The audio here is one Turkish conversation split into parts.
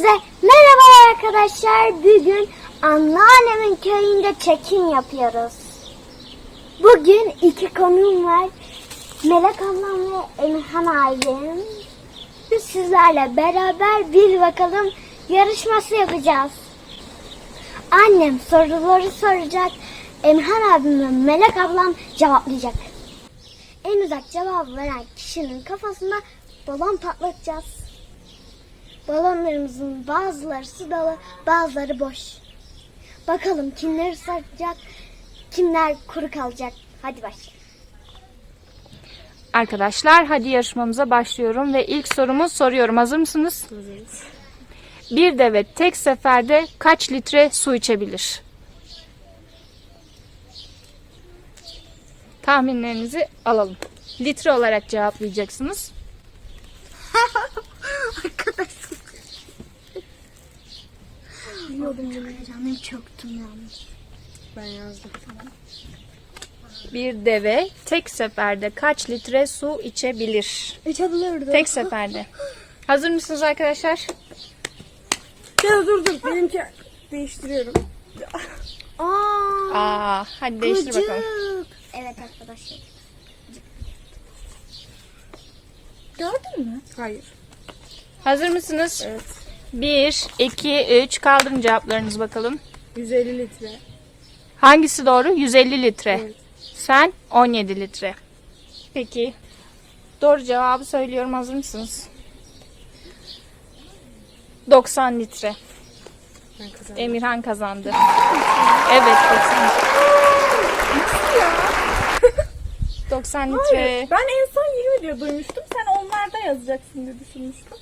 Hepinize merhaba arkadaşlar. Bugün anneannemin köyünde çekim yapıyoruz. Bugün iki konuğum var. Melek ablam ve Emirhan ailem. Biz sizlerle beraber bir bakalım yarışması yapacağız. Annem soruları soracak. Emirhan abim ve Melek ablam cevaplayacak. En uzak cevabı veren kişinin kafasına balon patlatacağız. Balonlarımızın bazıları su dolu, bazıları boş. Bakalım kimler ıslatacak, kimler kuru kalacak. Hadi başlayalım. Arkadaşlar hadi yarışmamıza başlıyorum ve ilk sorumu soruyorum. Hazır mısınız? Hazırız. Bir deve tek seferde kaç litre su içebilir? Tahminlerinizi alalım. Litre olarak cevaplayacaksınız. Biliyordum bunu. Canım çöktüm yalnız. Ben yazdım. Bir deve tek seferde kaç litre su içebilir? İçebilirdim. Tek seferde. Hazır mısınız arkadaşlar? Ya dur dur benimki değiştiriyorum. Aa, Aa, hadi değiştir gıcık. bakalım. Evet arkadaşlar. Gördün mü? Hayır. Hazır mısınız? Evet. 1, 2, 3 kaldırın cevaplarınızı bakalım. 150 litre. Hangisi doğru? 150 litre. Evet. Sen 17 litre. Peki. Doğru cevabı söylüyorum. Hazır mısınız? 90 litre. Kazandım. Emirhan kazandı. Evet 90 litre. 90 litre. Ben en son 20 diye duymuştum. Sen onlarda yazacaksın diye düşünmüştüm.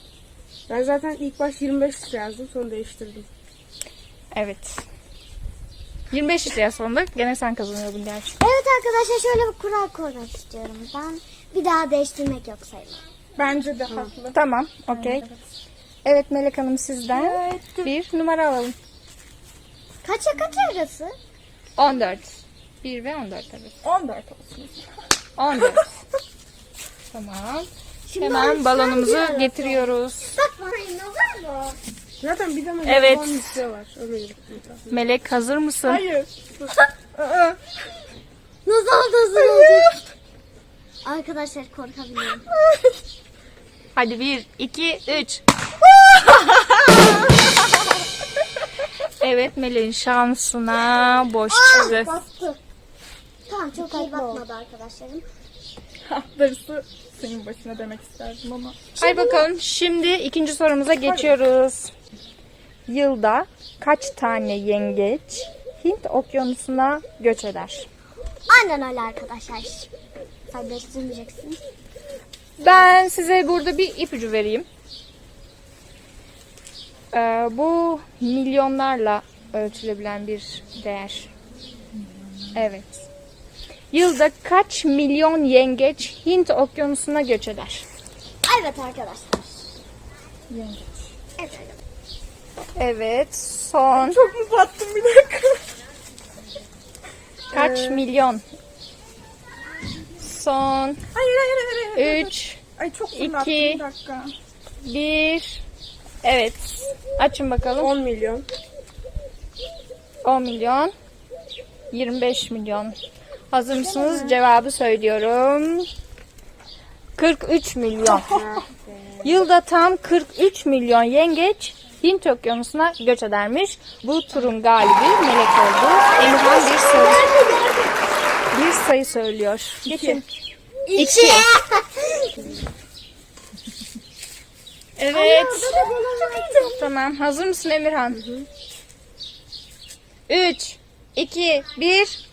Ben zaten ilk baş 25 litre yazdım sonra değiştirdim. Evet. 25 litreye sonunda gene sen kazanıyordun gerçi. Evet arkadaşlar şöyle bir kural koymak istiyorum. Ben bir daha değiştirmek yok sayılır. Bence de haklı. Tamam, okey. Evet Melek Hanım sizden bir numara alalım. Kaça kaç arası? 14. 1 ve 14 tabii. 14 olsun. 14. tamam. Şimdi Hemen balonumuzu bir getiriyoruz. Bak? Zaten bir tane Evet. litre var. Öyle bir Melek hazır mısın? Hayır. Aa, Nasıl oldu hazır olacak? Arkadaşlar korkabilirim. Hadi 1, 2, 3. evet Melek'in şansına boş çıktı. Bastı. Tamam çok iyi bakmadı arkadaşlarım. Darısı senin başına demek isterdim ama. Hadi bakalım şimdi ikinci sorumuza geçiyoruz. Yılda kaç tane yengeç Hint okyanusuna göç eder? Aynen öyle arkadaşlar. Sen değiştirmeyeceksin. Ben size burada bir ipucu vereyim. Ee, bu milyonlarla ölçülebilen bir değer. Evet. Yılda kaç milyon yengeç Hint okyanusuna göç eder? Evet arkadaşlar. Evet. Evet. Son Çok mu battım bir dakika? kaç milyon? Son Hayır hayır hayır. hayır. 3 Ay çok iki, bir dakika. 1 Evet. Açın bakalım. 10 milyon. 10 milyon. 25 milyon. Hazır mısınız? Cevabı söylüyorum. 43 milyon. Yılda tam 43 milyon yengeç Hint okyanusuna göç edermiş. Bu turun galibi Melek oldu. Emirhan bir sayı, bir sayı söylüyor. Geçin. İki. Evet. Tamam. Hazır mısın Emirhan? 3, 2, 1.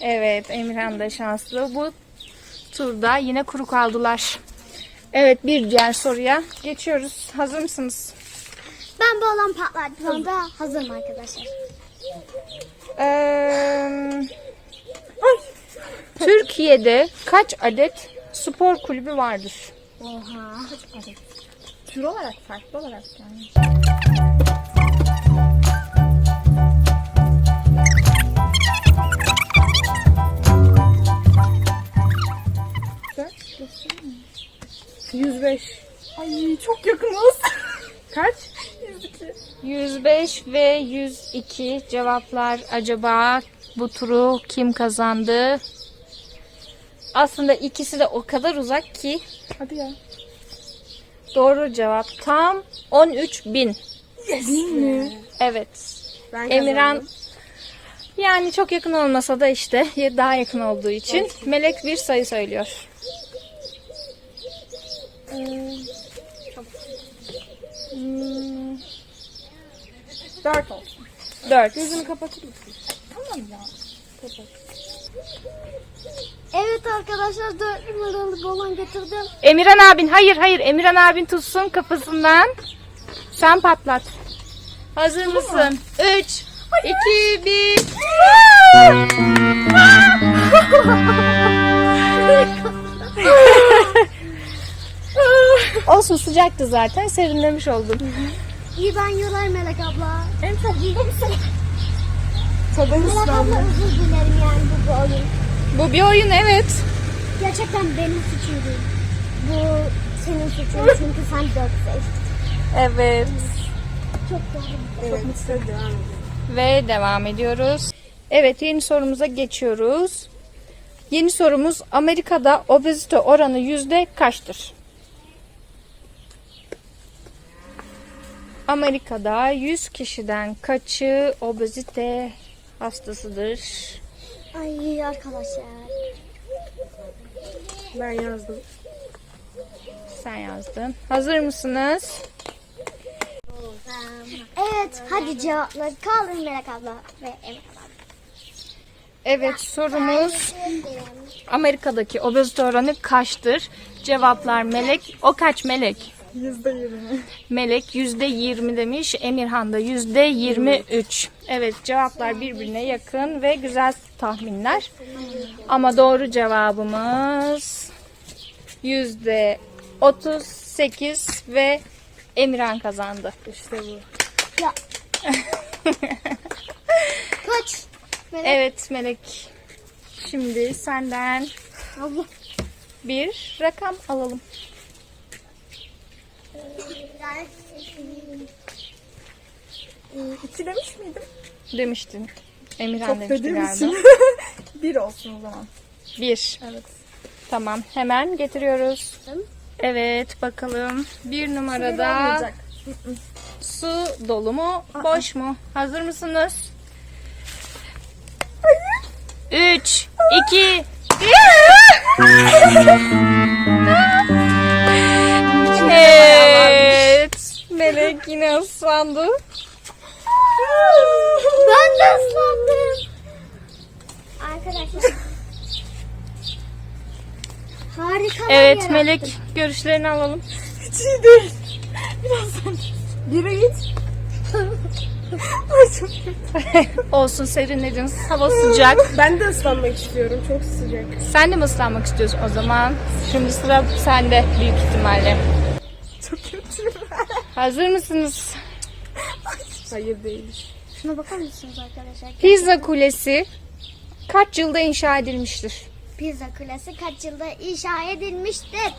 Evet Emirhan da şanslı. Bu turda yine kuru kaldılar. Evet bir diğer soruya geçiyoruz. Hazır mısınız? Ben balon patlattığımda hazırım arkadaşlar. Ee, Türkiye'de kaç adet spor kulübü vardır? Oha. Tür olarak farklı olarak yani. Yüz beş. Ay çok yakınız. Kaç? 102. 105 ve 102 cevaplar acaba bu turu kim kazandı? Aslında ikisi de o kadar uzak ki Hadi ya. doğru cevap tam 13 bin. Değil mi? Evet. Ben Emirhan kazandım. yani çok yakın olmasa da işte daha yakın olduğu için Melek bir sayı söylüyor. Hmm, 4 olsun. 4. Gözünü kapatır mısın? Tamam ya. Evet arkadaşlar 4 numaralı balon getirdim. Emirhan abin hayır hayır Emirhan abin tutsun kafasından. Sen patlat. Hazır mısın? 3 2 1 Olsun sıcaktı zaten. Serinlemiş oldum. İyi ben yolar Melek abla. En çok bunda mısın? Tadı Melek abla özür dilerim yani bu, bu oyun. Bu bir oyun evet. Gerçekten benim suçum değil. Bu senin suçun çünkü sen 4 seçtin. Evet. Çok doğru. Evet. Hadi devam. Ve devam ediyoruz. Evet yeni sorumuza geçiyoruz. Yeni sorumuz Amerika'da obezite oranı yüzde kaçtır? Amerika'da 100 kişiden kaçı obezite hastasıdır? Ay arkadaşlar. Ben yazdım. Sen yazdın. Hazır mısınız? Evet hadi cevapları kaldır Melek abla ve Emel abla. Evet sorumuz Amerika'daki obezite oranı kaçtır? Cevaplar melek. O kaç melek? %20. Melek %20 demiş. Emirhan da %23. Evet cevaplar birbirine yakın ve güzel tahminler. Ama doğru cevabımız %38 ve Emirhan kazandı. İşte bu. Ya. Kaç? Melek Evet Melek. Şimdi senden abla. bir rakam alalım. 2 demiş miydim? Demiştin. Emirhan Çok demişti galiba. için. 1 olsun o zaman. Bir. Evet. Tamam. Hemen getiriyoruz. Evet bakalım. Bir numarada su dolu mu? Boş mu? Hazır mısınız? Üç, iki, Evet. Melek yine ıslandı. Ben de ıslandım. Arkadaşlar. Harika. Evet Melek görüşlerini alalım. Hiç iyi değil. Birazdan. Bire git. Olsun serinledin. Hava sıcak. Ben de ıslanmak istiyorum. Çok sıcak. Sen de mi ıslanmak istiyorsun o zaman? Şimdi sıra sende büyük ihtimalle. Hazır mısınız? Hayır değil. Şuna bakar mısınız arkadaşlar? Pizza Kulesi kaç yılda inşa edilmiştir? Pizza Kulesi kaç yılda inşa edilmiştir?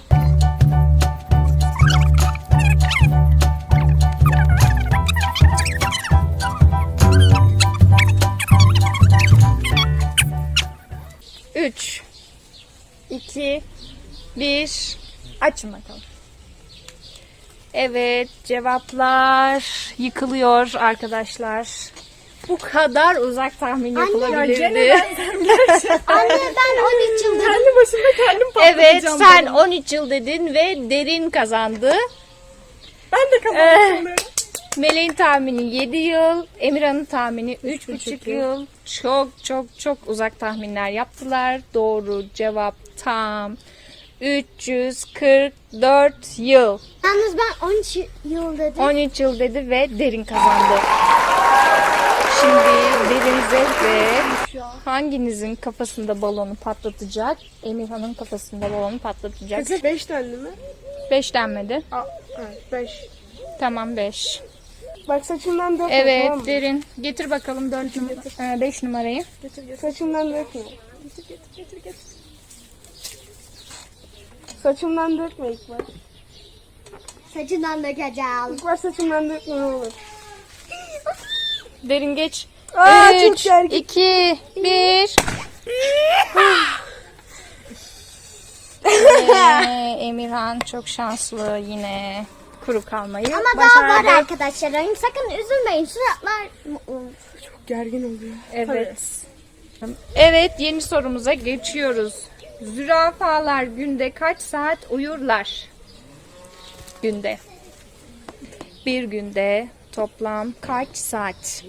Üç, iki, bir. Açın bakalım. Evet cevaplar yıkılıyor arkadaşlar. Bu kadar uzak tahmin yapılabilirdi. Anne ben 13 yıldır Kendi başıma kendim Evet patlatacağım. sen dedim. 13 yıl dedin ve derin kazandı. Ben de kazanmış oluyorum. Meleğin tahmini 7 yıl, Emirhan'ın tahmini 3,5 yıl. Çok çok çok uzak tahminler yaptılar. Doğru cevap tam 344 yıl. Yalnız ben 13 yıl dedim. 13 yıl dedi ve derin kazandı. Şimdi derin zevkle hanginizin kafasında balonu patlatacak? Emirhan'ın kafasında balonu patlatacak. Beş tane mi? 5 denmedi. Aa, evet, beş. Tamam 5. Bak saçımdan dökme Evet tamam mı? derin. Getir bakalım 4 numara, 5 numarayı. Saçımdan dökme. Getir getir getir getir. Saçımdan dökme ilk baş. Saçından dökeceğim. İlk baş saçımdan dökme ne olur. Derin geç. Aa, çok 3, gergin. 2, 1. Emirhan çok şanslı yine kuru kalmayı Ama daha var başardı. arkadaşlarım. Sakın üzülmeyin. Suratlar Çok gergin oluyor. Evet. Evet yeni sorumuza geçiyoruz. Zürafalar günde kaç saat uyurlar? Günde. Bir günde toplam kaç saat?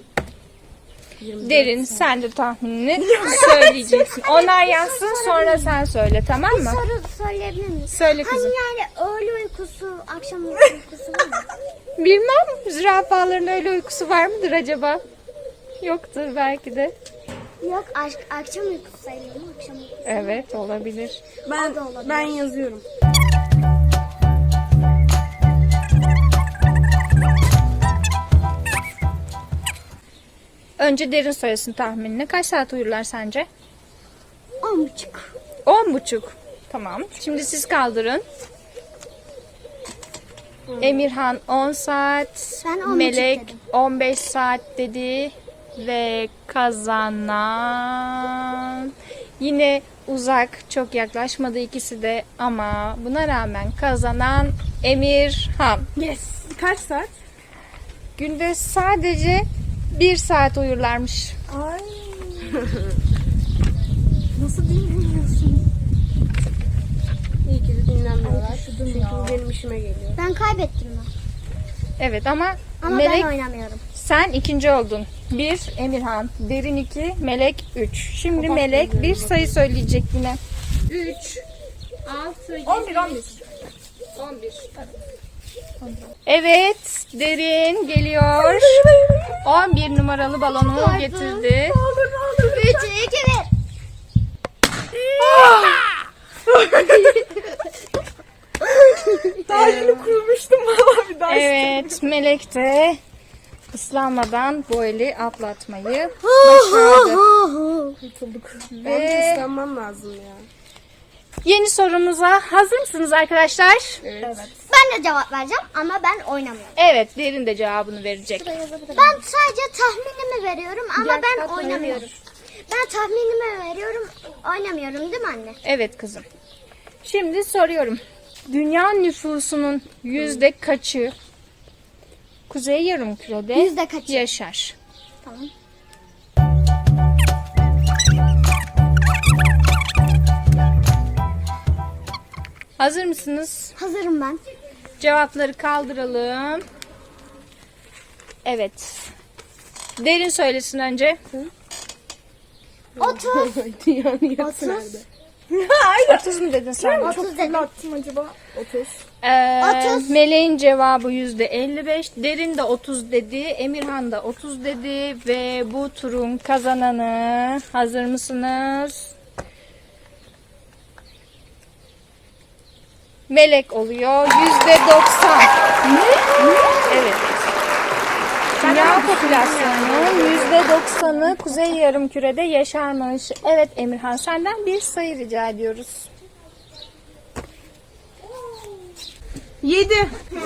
Derin sen de tahminini söyleyeceksin. Onlar yazsın sonra sen söyle tamam mı? soru söyleyebilir miyim? Söyle Hani kızım. yani öğle uykusu, akşam uykusu var mı? Bilmem zürafaların öyle uykusu var mıdır acaba? Yoktur belki de. Yok aşk, akşam uykusu sayılır mı? Akşam uykusu. Evet olabilir. Ben, olabilir. ben yazıyorum. Önce derin söylesin tahminini. Kaç saat uyurlar sence? On buçuk. On buçuk. Tamam. Şimdi siz kaldırın. Emirhan 10 saat. Ben on buçuk Melek dedim. 15 saat dedi. Ve kazanan yine uzak çok yaklaşmadı ikisi de ama buna rağmen kazanan Emirhan. Yes. Kaç saat? Günde sadece bir saat uyurlarmış. Ay. Nasıl dinlemiyorsun? İyi ki de dinlenmiyorlar. Çünkü bu benim işime geliyor. Ben kaybettim mi? Evet ama, Ama Melek ben oynamıyorum. Sen ikinci oldun. Bir Emirhan, Derin iki, Melek üç. Şimdi Melek bir sayı söyleyecek yine. 3, 6, 11, 11. 11. Evet, Derin geliyor. 11 numaralı balonu getirdi. Üç, iki, bir. Daha yeni kurmuştum valla bir daha. Evet, Melek de ıslanmadan bu eli atlatmayı başardı. Kurtulduk. Ve- Bence ıslanmam lazım ya. Yeni sorumuza hazır mısınız arkadaşlar? Evet. Ben de cevap vereceğim ama ben oynamıyorum. Evet, Derin de cevabını verecek. Ben sadece tahminimi veriyorum ama ben oynamıyorum. Ben tahminimi veriyorum, oynamıyorum değil mi anne? Evet kızım. Şimdi soruyorum. Dünya nüfusunun yüzde kaçı Kuzey Yarımküre'de Yüzde kaçı? yaşar? Tamam. Hazır mısınız? Hazırım ben. Cevapları kaldıralım. Evet. Derin söylesin önce. 30. Dünyanın yarısı 30. nerede? 30 mu dedin sen? 30 dedim. Attım acaba? 30. Ee, 30. Meleğin cevabı yüzde 55. Derin de 30 dedi. Emirhan da 30 dedi. Ve bu turun kazananı hazır mısınız? Melek oluyor. Yüzde 90. Evet. Popülasyonunun yüzde 90'ı Kuzey Yarımküre'de yaşarmış. Evet Emirhan senden bir sayı rica ediyoruz. 7.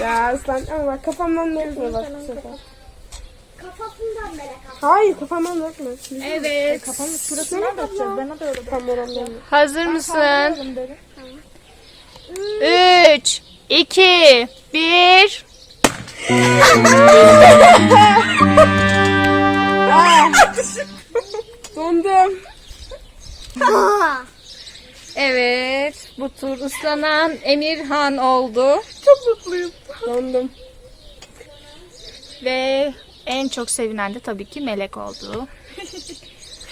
Ya ıslan ama bak kafamdan dökme bak bu sefer. Kafasından melek Hayır kafamdan dökme. Evet. Kafamın şurasından dökeceğiz. Ben de öyle Tam oranlarını. Hazır mısın? 3, 2, 1. Ah. Dondum. Evet, bu tur ıslanan Emirhan oldu. Çok mutluyum. Dondum. Ve en çok sevinen de tabii ki Melek oldu.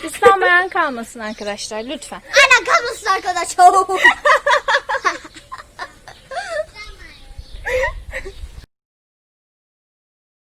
Islanmayan kalmasın arkadaşlar lütfen. Aynen kalmasın arkadaşlar.